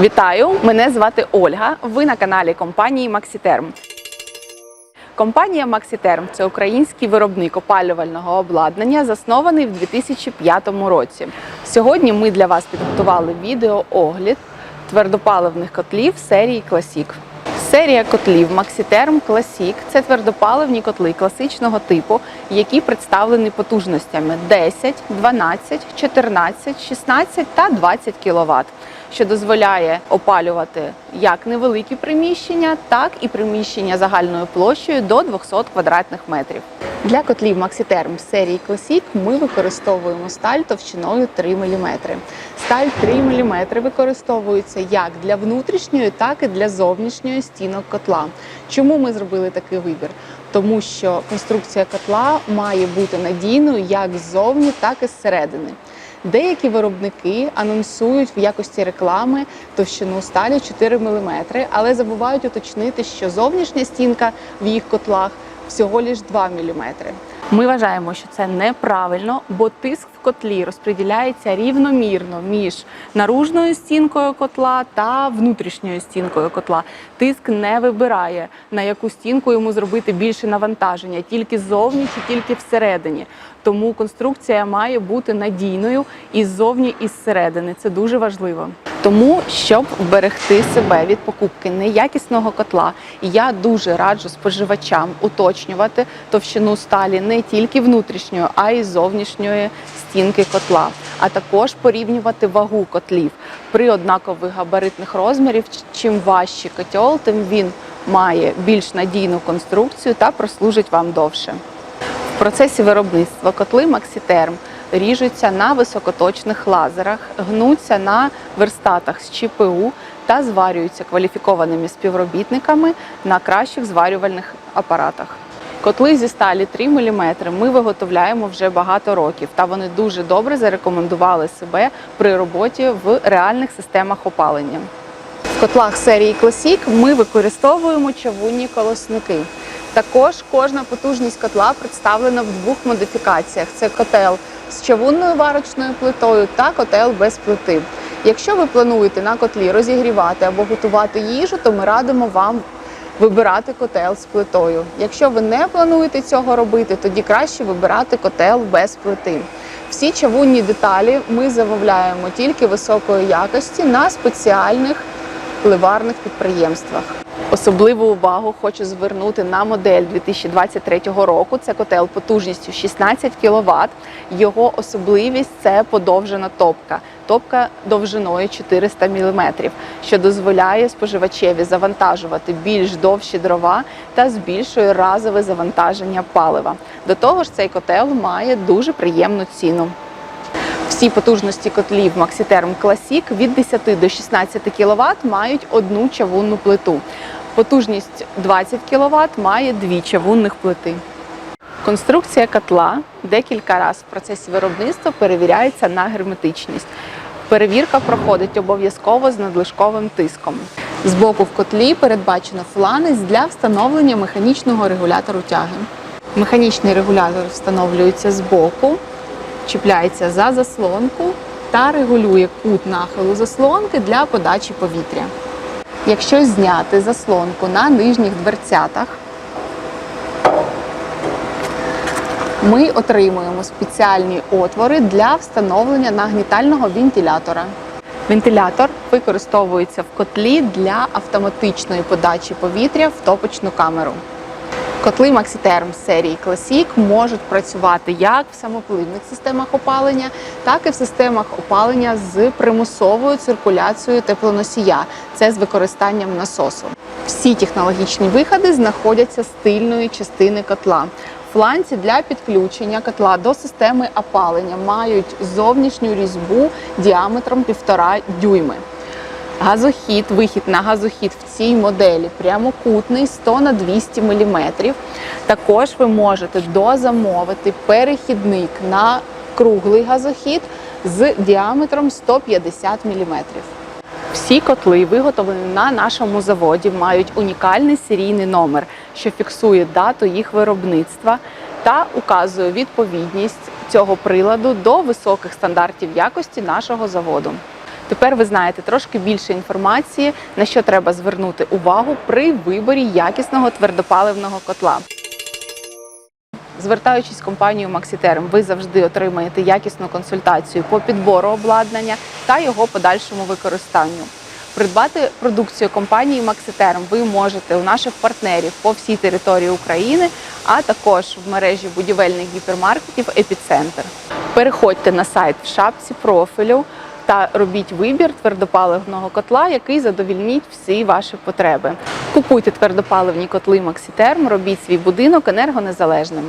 Вітаю! Мене звати Ольга. Ви на каналі компанії Максітерм. Компанія Максітерм це український виробник опалювального обладнання, заснований в 2005 році. Сьогодні ми для вас підготували відеоогляд твердопаливних котлів серії Classic. Серія котлів Maxiterm Classic – це твердопаливні котли класичного типу, які представлені потужностями 10, 12, 14, 16 та 20 кВт, що дозволяє опалювати як невеликі приміщення, так і приміщення загальною площею до 200 квадратних метрів. Для котлів Maxiterm серії Classic ми використовуємо сталь товщиною 3 мм. Сталь 3 мм використовується як для внутрішньої, так і для зовнішньої стінок котла. Чому ми зробили такий вибір? Тому що конструкція котла має бути надійною як ззовні, так і зсередини. Деякі виробники анонсують в якості реклами товщину сталі 4 мм, але забувають уточнити, що зовнішня стінка в їх котлах всього лиш 2 мм. Ми вважаємо, що це неправильно, бо тиск в котлі розподіляється рівномірно між наружною стінкою котла та внутрішньою стінкою котла. Тиск не вибирає на яку стінку йому зробити більше навантаження, тільки ззовні чи тільки всередині. Тому конструкція має бути надійною і ззовні, і зсередини. Це дуже важливо. Тому, щоб вберегти себе від покупки неякісного котла, я дуже раджу споживачам уточнювати товщину сталі не тільки внутрішньої, а й зовнішньої стінки котла, а також порівнювати вагу котлів при однакових габаритних розмірів. Чим важчий котел, тим він має більш надійну конструкцію та прослужить вам довше. В процесі виробництва котли Maxiterm ріжуться на високоточних лазерах, гнуться на верстатах з ЧПУ та зварюються кваліфікованими співробітниками на кращих зварювальних апаратах. Котли зі сталі 3 мм ми виготовляємо вже багато років, та вони дуже добре зарекомендували себе при роботі в реальних системах опалення. В котлах серії Classic ми використовуємо чавунні колосники. Також кожна потужність котла представлена в двох модифікаціях: це котел з чавунною варочною плитою та котел без плити. Якщо ви плануєте на котлі розігрівати або готувати їжу, то ми радимо вам вибирати котел з плитою. Якщо ви не плануєте цього робити, тоді краще вибирати котел без плити. Всі чавунні деталі ми замовляємо тільки високої якості на спеціальних ливарних підприємствах. Особливу увагу хочу звернути на модель 2023 року. Це котел потужністю 16 кВт. Його особливість це подовжена топка. Топка довжиною 400 мм, що дозволяє споживачеві завантажувати більш довші дрова та збільшує разове завантаження палива. До того ж, цей котел має дуже приємну ціну. Всі потужності котлів Maxiterm Classic від 10 до 16 кВт мають одну чавунну плиту. Потужність 20 кВт має дві чавунних плити. Конструкція котла декілька разів в процесі виробництва перевіряється на герметичність. Перевірка проходить обов'язково з надлишковим тиском. Збоку в котлі передбачено фланець для встановлення механічного регулятору тяги. Механічний регулятор встановлюється збоку, чіпляється за заслонку та регулює кут нахилу заслонки для подачі повітря. Якщо зняти заслонку на нижніх дверцятах, ми отримуємо спеціальні отвори для встановлення нагнітального вентилятора. Вентилятор використовується в котлі для автоматичної подачі повітря в топочну камеру. Котли Maxiterm серії Classic можуть працювати як в самопливних системах опалення, так і в системах опалення з примусовою циркуляцією теплоносія. Це з використанням насосу. Всі технологічні виходи знаходяться з тильної частини котла. Фланці для підключення котла до системи опалення мають зовнішню різьбу діаметром 1,5 дюйми. Газохід, вихід на газохід в цій моделі прямокутний 100 на 200 мм. Також ви можете дозамовити перехідник на круглий газохід з діаметром 150 мм. Всі котли, виготовлені на нашому заводі, мають унікальний серійний номер, що фіксує дату їх виробництва та указує відповідність цього приладу до високих стандартів якості нашого заводу. Тепер ви знаєте трошки більше інформації, на що треба звернути увагу при виборі якісного твердопаливного котла. Звертаючись в компанію Maxiterm, ви завжди отримаєте якісну консультацію по підбору обладнання та його подальшому використанню. Придбати продукцію компанії Maxiterm ви можете у наших партнерів по всій території України, а також в мережі будівельних гіпермаркетів Епіцентр. Переходьте на сайт в шапці профілю та робіть вибір твердопаливного котла, який задовільніть всі ваші потреби. Купуйте твердопаливні котли Максітерм, робіть свій будинок енергонезалежним.